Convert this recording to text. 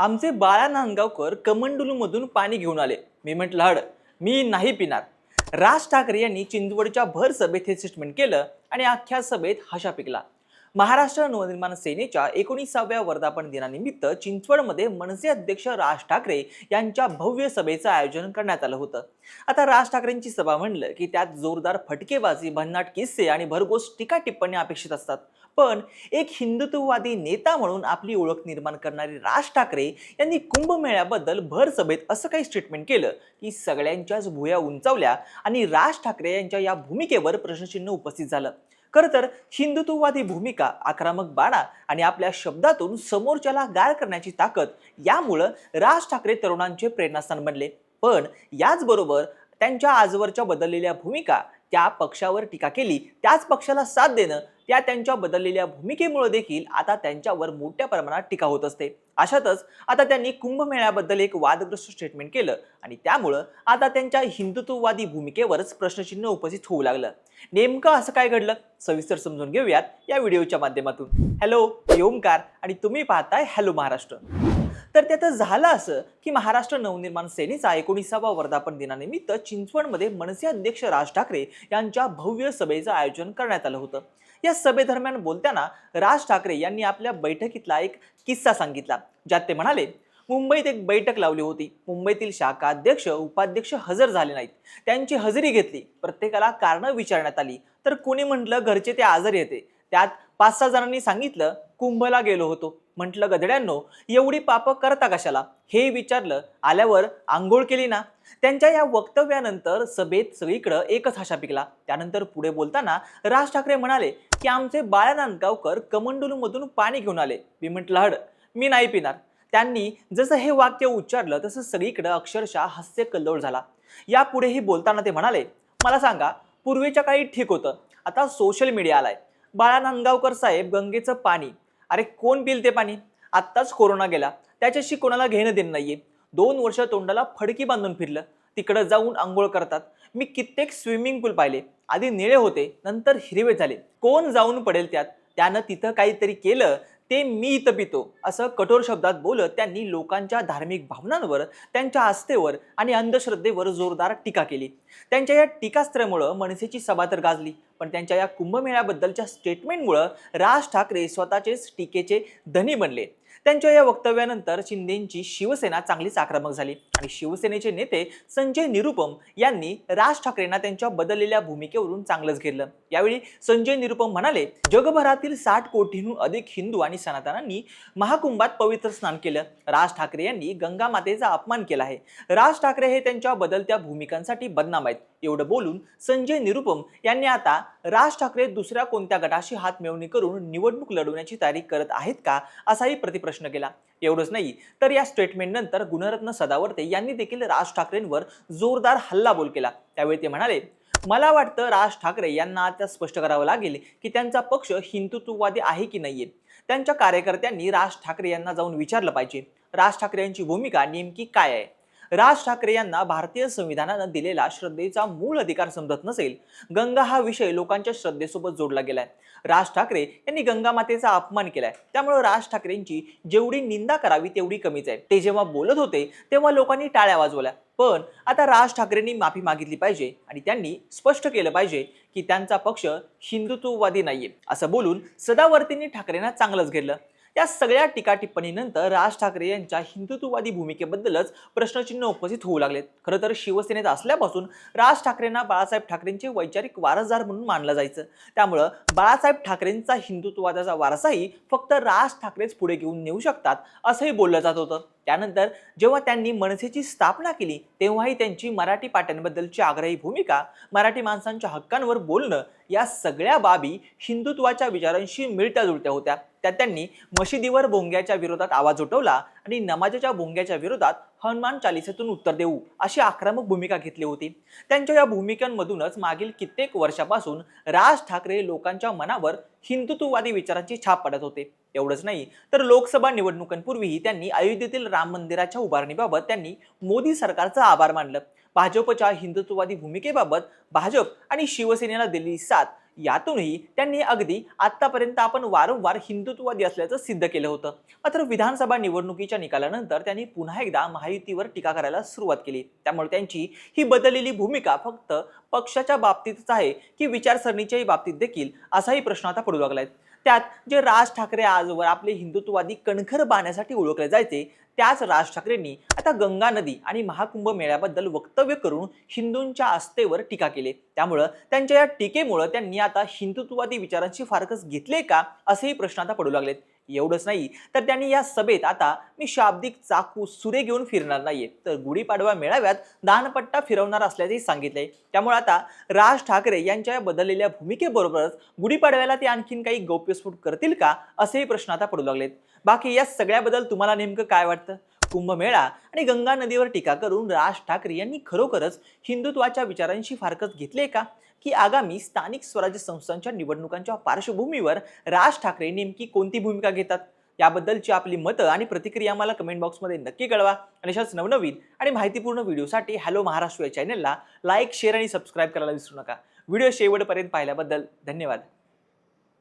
आमचे बाळा नांदगावकर कमंडलूमधून पाणी घेऊन आले. मी म्हटलं हड मी नाही पिणार. राज ठाकरे यांनी चिंचवडच्या भर सभेत हे स्टेटमेंट केलं आणि अख्ख्या सभेत हशा पिकला. महाराष्ट्र नवनिर्माण सेनेच्या एकोणीसाव्या वर्धापन दिनानिमित्त चिंचवडमध्ये मनसे अध्यक्ष राज ठाकरे यांच्या भव्य सभेचं आयोजन करण्यात आलं होतं. आता राज ठाकरेंची सभा म्हणलं की त्यात जोरदार फटकेबाजी भन्नाट किस्से आणि भरघोस टीका टिप्पणी अपेक्षित असतात. पण एक हिंदुत्ववादी नेता म्हणून आपली ओळख निर्माण करणारे राज ठाकरे यांनी कुंभमेळ्याबद्दल भर सभेत असं काही स्टेटमेंट केलं की सगळ्यांच्याच भुया उंचावल्या आणि राज ठाकरे यांच्या या भूमिकेवर प्रश्नचिन्ह उपस्थित झालं. खरं तर हिंदुत्ववादी भूमिका आक्रमक बाणा आणि आपल्या शब्दातून समोरच्याला गाळ करण्याची ताकद यामुळं राज ठाकरे तरुणांचे प्रेरणास्थान बनले. पण याचबरोबर त्यांच्या आजवरच्या बदललेल्या भूमिका त्या पक्षावर टीका केली. त्याच पक्षाला साथ देणं त्या त्यांच्या बदललेल्या भूमिकेमुळे देखील आता त्यांच्यावर मोठ्या प्रमाणात टीका होत असते. अशातच आता त्यांनी कुंभमेळ्याबद्दल एक वादग्रस्त स्टेटमेंट केलं आणि त्यामुळं आता त्यांच्या हिंदुत्ववादी भूमिकेवरच प्रश्नचिन्ह उपस्थित होऊ लागलं. नेमकं असं काय घडलं? सविस्तर समजून घेऊयात या व्हिडिओच्या माध्यमातून. हॅलो ओमकार आणि तुम्ही पाहताय हॅलो महाराष्ट्र. तर त्याचं झालं असं की महाराष्ट्र नवनिर्माण सेनेचा एकोणीसावा वर्धापन दिनानिमित्त चिंचवडमध्ये मनसे अध्यक्ष राज ठाकरे यांच्या भव्य सभेचं आयोजन करण्यात आलं होतं. या सभेदरम्यान बोलताना राज ठाकरे यांनी आपल्या बैठकीतला एक किस्सा सांगितला ज्यात ते म्हणाले मुंबईत एक बैठक लावली होती. मुंबईतील शाखा अध्यक्ष उपाध्यक्ष हजर झाले नाहीत. त्यांची हजेरी घेतली. प्रत्येकाला कारणं विचारण्यात आली. तर कोणी म्हटलं घरचे ते आजारी येते त्यात पाच सहा जणांनी सांगितलं कुंभला गेलो होतो. म्हटलं गधड्यांनो एवढी पापं करता कशाला? हे विचारलं आल्यावर आंघोळ केली ना. त्यांच्या या वक्तव्यानंतर सभेत सगळीकडं एकच हाशा पिकला. त्यानंतर पुढे बोलताना राज ठाकरे म्हणाले की आमचे बाळा नांदगावकर कमंडलूमधून पाणी घेऊन आले. मी म्हटलं हड मी नाही पिणार. त्यांनी जसं हे वाक्य उच्चारलं तसं सगळीकडं अक्षरशः हास्य कल्लोळ झाला. यापुढेही बोलताना ते म्हणाले मला सांगा पूर्वीच्या काळी ठीक होतं. आता सोशल मीडिया आलाय. बाळा नांदगावकर साहेब गंगेचं पाणी अरे कोण पिल ते पाणी? आत्ताच कोरोना गेला. त्याच्याशी कोणाला घेणं देणं नाहीये. दोन वर्ष तोंडाला फडकी बांधून फिरलं. तिकडं जाऊन आंघोळ करतात. मी कित्येक स्विमिंग पूल पाहिले. आधी निळे होते नंतर हिरवे झाले. कोण जाऊन पडेल त्यात? त्यानं तिथं काहीतरी केलं. ते मी इथं पितो. असं कठोर शब्दात बोलत त्यांनी लोकांच्या धार्मिक भावनांवर त्यांच्या आस्थेवर आणि अंधश्रद्धेवर जोरदार टीका केली. त्यांच्या या टीकास्त्रामुळं मनसेची सभा तर गाजली पण त्यांच्या या कुंभमेळ्याबद्दलच्या स्टेटमेंटमुळं राज ठाकरे स्वतःचेच टीकेचे धनी बनले. त्यांच्या या वक्तव्यानंतर शिंदेची शिवसेना चांगलीच आक्रमक झाली. आणि शिवसेनेचे नेते संजय निरुपम यांनी राज ठाकरेंना त्यांच्या बदललेल्या भूमिकेवरून चांगलंच घेरलं. यावेळी संजय निरुपम म्हणाले जगभरातील साठ कोटींहून अधिक हिंदू आणि सनातनांनी महाकुंभात पवित्र स्नान केलं. राज ठाकरे यांनी गंगा मातेचा अपमान केला आहे. राज ठाकरे हे त्यांच्या बदलत्या भूमिकांसाठी बदनाम आहेत. एवढं बोलून संजय निरुपम यांनी आता राज ठाकरे दुसऱ्या कोणत्या गटाशी हात मिळवणी करून निवडणूक लढवण्याची तयारी करत आहेत का असाही प्रश्न केला. एवढंच नाही तर या स्टेटमेंट नंतर गुणरत्न सदावर्ते यांनी देखील राज ठाकरेंवर जोरदार हल्लाबोल केला. त्यावेळी ते म्हणाले मला वाटतं राज ठाकरे यांना आता स्पष्ट करावं लागेल की त्यांचा पक्ष हिंदुत्ववादी आहे की नाहीये. त्यांच्या कार्यकर्त्यांनी राज ठाकरे यांना जाऊन विचारलं पाहिजे. राज ठाकरे यांची भूमिका नेमकी काय आहे? राज ठाकरे यांना भारतीय संविधानानं दिलेला श्रद्धेचा मूळ अधिकार समजत नसेल. गंगा हा विषय लोकांच्या श्रद्धेसोबत जोडला गेलाय. राज ठाकरे यांनी गंगा मातेचा अपमान केलाय. त्यामुळे राज ठाकरेंची जेवढी निंदा करावी तेवढी कमीच आहे. ते जेव्हा बोलत होते तेव्हा लोकांनी टाळ्या वाजवल्या. पण आता राज ठाकरेंनी माफी मागितली पाहिजे आणि त्यांनी स्पष्ट केलं पाहिजे की त्यांचा पक्ष हिंदुत्ववादी नाहीये. असं बोलून सदावर्तींनी ठाकरेंना चांगलंच घेतलं. या सगळ्या टीका टिप्पणीनंतर राज ठाकरे यांच्या हिंदुत्ववादी भूमिकेबद्दलच प्रश्नचिन्ह उपस्थित होऊ लागलेत. खरं तर शिवसेनेत असल्यापासून राज ठाकरेंना बाळासाहेब ठाकरेंचे वैचारिक वारसदार म्हणून मानलं जायचं. त्यामुळं बाळासाहेब ठाकरेंचा हिंदुत्ववादाचा वारसाही फक्त राज ठाकरेच पुढे घेऊन नेऊ शकतात असंही बोललं जात होतं. त्यानंतर जेव्हा त्यांनी मनसेची स्थापना केली तेव्हाही त्यांची मराठी पाट्यांबद्दलची आग्रही भूमिका मराठी माणसांच्या हक्कांवर बोलणं या सगळ्या बाबी हिंदुत्वाच्या विचारांशी मिळत्या जुळत्या होत्या. त्यात त्यांनी मशिदीवर भोंग्याच्या विरोधात आवाज उठवला आणि नमाजाच्या भोंग्याच्या विरोधात हनुमान चालिसेतून उत्तर देऊ अशी आक्रमक भूमिका घेतली होती. त्यांच्या या भूमिकांमधूनच मागील कित्येक वर्षापासून राज ठाकरे लोकांच्या मनावर हिंदुत्ववादी विचारांची छाप पडत होते. एवढंच नाही तर लोकसभा निवडणुकांपूर्वीही त्यांनी अयोध्येतील राम मंदिराच्या उभारणीबाबत त्यांनी मोदी सरकारचं आभार मानलं. भाजपच्या हिंदुत्ववादी भूमिकेबाबत भाजप आणि शिवसेनेला दिलेली साथ यातूनही त्यांनी अगदी आतापर्यंत आपण वारंवार हिंदुत्ववादी असल्याचं सिद्ध केलं होतं. मात्र विधानसभा निवडणुकीच्या निकालानंतर त्यांनी पुन्हा एकदा महायुतीवर टीका करायला सुरुवात केली. त्यामुळे त्यांची ही बदललेली भूमिका फक्त पक्षाच्या बाबतीतच आहे की विचारसरणीच्याही बाबतीत देखील असाही प्रश्न आता पडू लागलाय. त्यात जे राज ठाकरे आजवर आपले हिंदुत्ववादी कणखर बाण्यासाठी ओळखले जायचे त्याच राज ठाकरेंनी आता गंगा नदी आणि महाकुंभ मेळ्याबद्दल वक्तव्य करून हिंदूंच्या आस्थेवर टीका केली. त्यामुळं त्यांच्या या टीकेमुळं त्यांनी आता हिंदुत्ववादी विचारांची फारकच घेतले का असेही प्रश्न आता पडू लागलेत. एवढंच नाही. तर त्यांनी या सभेत आता मी शाब्दिक चाकू सुरे घेऊन फिरणार नाहीये. तर गुढीपाडवा मेळाव्यात दानपट्टा फिरवणार असल्याचेही सांगितले त्यामुळे आता राज ठाकरे यांच्या बदललेल्या भूमिकेबरोबरच गुढीपाडव्याला ते आणखीन काही गौप्यस्फोट करतील का? असेही प्रश्न आता पडू लागलेत. बाकी या सगळ्याबद्दल तुम्हाला नेमकं काय वाटतं? कुंभमेळा आणि गंगा नदीवर टीका करून राज ठाकरे यांनी खरोखरच हिंदुत्वाच्या विचारांशी फारकत घेतले का? की आगामी स्थानिक स्वराज्य संस्थांच्या निवडणुकांच्या पार्श्वभूमीवर राज ठाकरे नेमकी कोणती भूमिका घेतात? याबद्दलची आपली मतं आणि प्रतिक्रिया मला कमेंट बॉक्समध्ये नक्की कळवा. आणि अशाच नवनवीन आणि माहितीपूर्ण व्हिडिओसाठी हॅलो महाराष्ट्र या चॅनलला लाईक शेअर आणि सबस्क्राईब करायला विसरू नका. व्हिडिओ शेवटपर्यंत पाहिल्याबद्दल धन्यवाद.